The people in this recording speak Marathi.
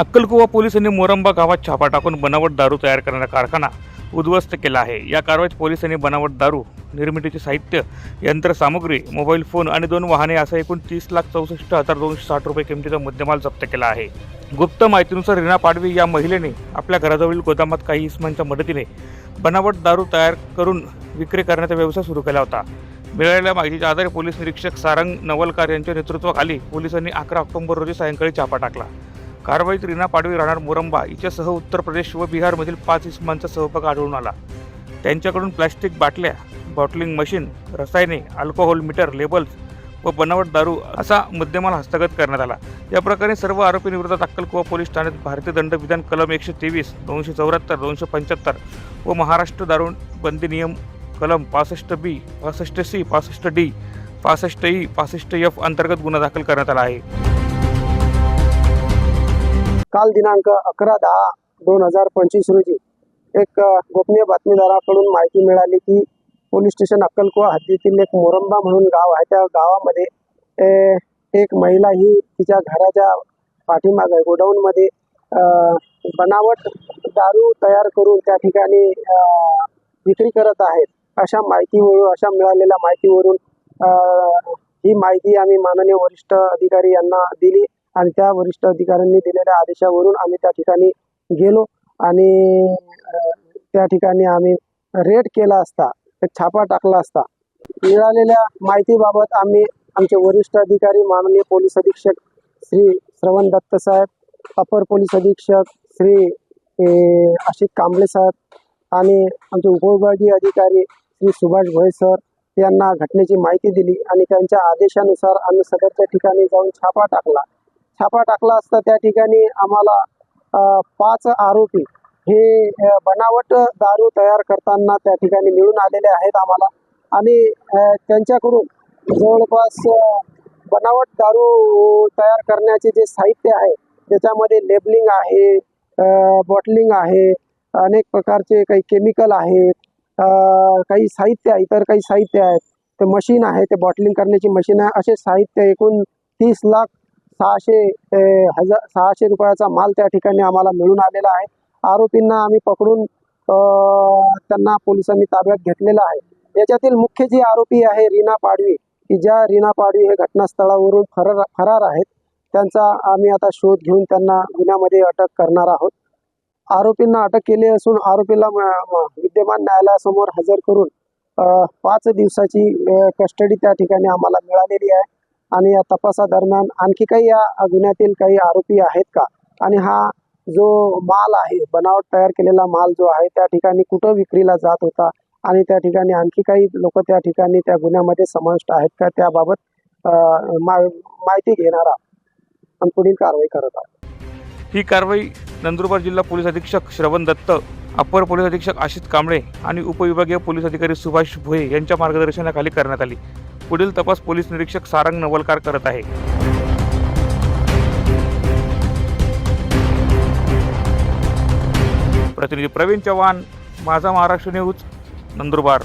अक्कलकुवा पोलिसांनी मोरंबा गावात छापा टाकून बनावट दारू तयार करणारा कारखाना उद्ध्वस्त केला आहे. या कारवाईत पोलिसांनी बनावट दारू निर्मितीचे साहित्य यंत्रसामुग्री मोबाईल फोन आणि दोन वाहने असा एकूण तीस लाख चौसष्ट हजार दोनशे साठ रुपये किमतीचा मुद्देमाल जप्त केला आहे. गुप्त माहितीनुसार रीना पाडवी या महिलेने आपल्या घराजवळील गोदामात काही इसमांच्या मदतीने बनावट दारू तयार करून विक्री करण्याचा व्यवसाय सुरू केला होता. मिळालेल्या माहितीच्या आधारे पोलीस निरीक्षक सारंग नवलकार यांच्या नेतृत्वाखाली पोलिसांनी अकरा ऑक्टोबर रोजी सायंकाळी छापा टाकला. कारवाईत रीना पाडवी राहणार मोरंबा हिच्यासह उत्तर प्रदेश व बिहारमधील पाच इसमांचा सहभाग आढळून आला. त्यांच्याकडून प्लॅस्टिक बाटल्या बॉटलिंग मशीन रसायने अल्कोहोल मीटर लेबल्स व बनावट दारू असा मुद्देमाल हस्तगत करण्यात आला. या प्रकरणी सर्व आरोपींविरोधात अक्कलकुवा पोलीस ठाण्यात भारतीय दंडविधान कलम एकशे तेवीस दोनशे चौऱ्याहत्तर दोनशे पंच्याहत्तर व महाराष्ट्र दारू बंदी नियम कलम पासष्ट बी पासष्ट सी पासष्ट डी पासष्ट ई पासष्ट एफ अंतर्गत गुन्हा दाखल करण्यात आला आहे. काल दिनांक अकरा दहा दोन हजार पंचवीस रोजी एक गोपनीय बातमीदाराकडून माहिती मिळाली की पोलीस स्टेशन अक्कलकुवा हद्दीतील एक मोरंबा म्हणून गाव आहे. त्या गावामध्ये एक महिला ही तिच्या घराच्या पाठीमागे गोडाऊनमध्ये बनावट दारू तयार करून त्या ठिकाणी विक्री करत आहेत अशा माहितीवरून अशा मिळालेल्या माहितीवरून ही माहिती आम्ही माननीय वरिष्ठ अधिकारी यांना दिली. आणि त्या वरिष्ठ अधिकाऱ्यांनी दिलेल्या आदेशावरून आम्ही त्या ठिकाणी गेलो आणि त्या ठिकाणी आम्ही रेड केला असता एक छापा टाकला असता. मिळालेल्या माहितीबाबत आम्ही आमचे वरिष्ठ अधिकारी माननीय पोलीस अधीक्षक श्री श्रवण दत्त साहेब अपर पोलीस अधीक्षक श्री ए, आशित कांबळे साहेब आणि आमचे उपविभागीय अधिकारी श्री सुभाष भोय सर यांना घटनेची माहिती दिली आणि त्यांच्या आदेशानुसार आम्ही सदरच्या ठिकाणी जाऊन छापा टाकला. छापा टाकला असता त्या ठिकाणी आम्हाला पाच आरोपी हे बनावट दारू तयार करताना त्या ठिकाणी मिळून आलेले आहेत आम्हाला. आणि त्यांच्याकडून जवळपास बनावट दारू तयार करण्याचे जे साहित्य आहे त्याच्यामध्ये लेबलिंग आहे बॉटलिंग आहे अनेक प्रकारचे काही केमिकल आहेत काही साहित्य आहे इतर काही साहित्य आहेत ते मशीन आहे ते बॉटलिंग करण्याची मशीन आहे असे साहित्य एकूण तीस लाख सहाशे हजार सहाशे रुपयाचा माल त्या ठिकाणी आम्हाला मिळून आलेला आहे. आरोपींना आम्ही पकडून त्यांना पोलिसांनी ताब्यात घेतलेला आहे. याच्यातील मुख्य जी आरोपी आहे रीना पाडवी की ज्या रीना पाडवी हे घटनास्थळावरून फरार फरार आहेत त्यांचा आम्ही आता शोध घेऊन त्यांना गुन्ह्यामध्ये अटक करणार आहोत. आरोपींना अटक केली असून आरोपीला विद्यमान न्यायालयासमोर हजर करून पाच दिवसाची कस्टडी त्या ठिकाणी आम्हाला मिळालेली आहे. आणि या तपासादरम्यान आणखी काही या गुन्ह्यातील काही आरोपी आहेत का? आणि हा जो माल आहे बनावट तयार केलेला माल जो आहे त्या ठिकाणी कुठं विक्रीला जात होता? आणि त्या ठिकाणी आणखी काही लोक त्या ठिकाणी त्या गुन्ह्यामध्ये समाविष्ट आहेत का? त्याबाबत मा- माहिती घेणारा आणि पुढील कारवाई करत आहोत. ही कारवाई नंदुरबार जिल्हा पोलीस अधीक्षक श्रवण दत्त अपर पोलीस अधीक्षक आशिष कांबळे आणि उपविभागीय पोलीस अधिकारी सुभाष भोये यांच्या मार्गदर्शनाखाली करण्यात आली. पुढील तपास पोलीस निरीक्षक सारंग नवलकार करत आहे. प्रतिनिधी प्रवीण चव्हाण माझा महाराष्ट्र न्यूज नंदुरबार.